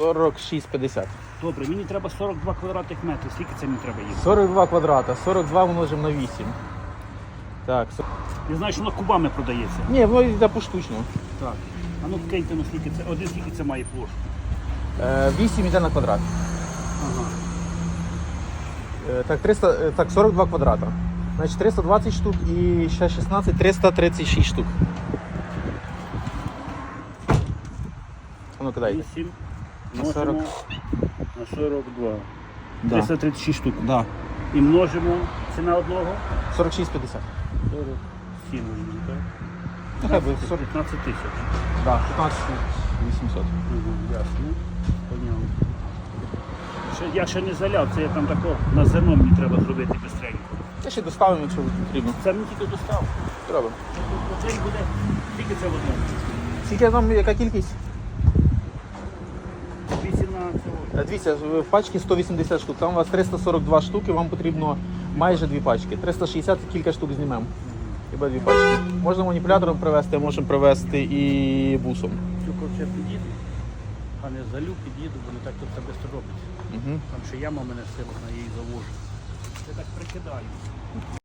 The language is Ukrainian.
46,50. Добре, мені треба 42 квадратних метри. Скільки це мені треба їхати? 42 квадрата, 42 множимо на 8. Так, со- Я знаю, що воно кубами продається. ні, воно йде поштучно. Так. А ну киньте, ну скільки це. Один скільки це має площу. Е, 8 йде на квадрат. Ага. Е, Так, 300, е, так, 42 квадрата. Значить 320 штук і ще 16, 336 штук. А ну кидайте. 8 На 40. на 42. Да. 336 штук. Да. І множимо ціна одного 46,50. 47, так? Нехай буде 40. 15 тисяч. Да, 15 800. Угу, ясно. Поняв. Ще, я ще не заляв, це я там тако на зерно мені треба зробити бистренько. Це ще доставимо, якщо потрібно. Це мені тільки достав. Треба. Оцей буде, скільки це в одному? Скільки там, яка кількість? 8 на цього. Е, Дивіться, в пачці 180 штук, там у вас 342 штуки, вам потрібно майже дві пачки. 360 кілька штук знімемо. Хіба дві пачки. Можна маніпулятором привезти, а можемо привезти і бусом. Тільки це під'їду, а не залю під'їду, бо не так тут це швидко робить. Угу. Там ще яма в мене сила, на її завожу. Я так прикидаю.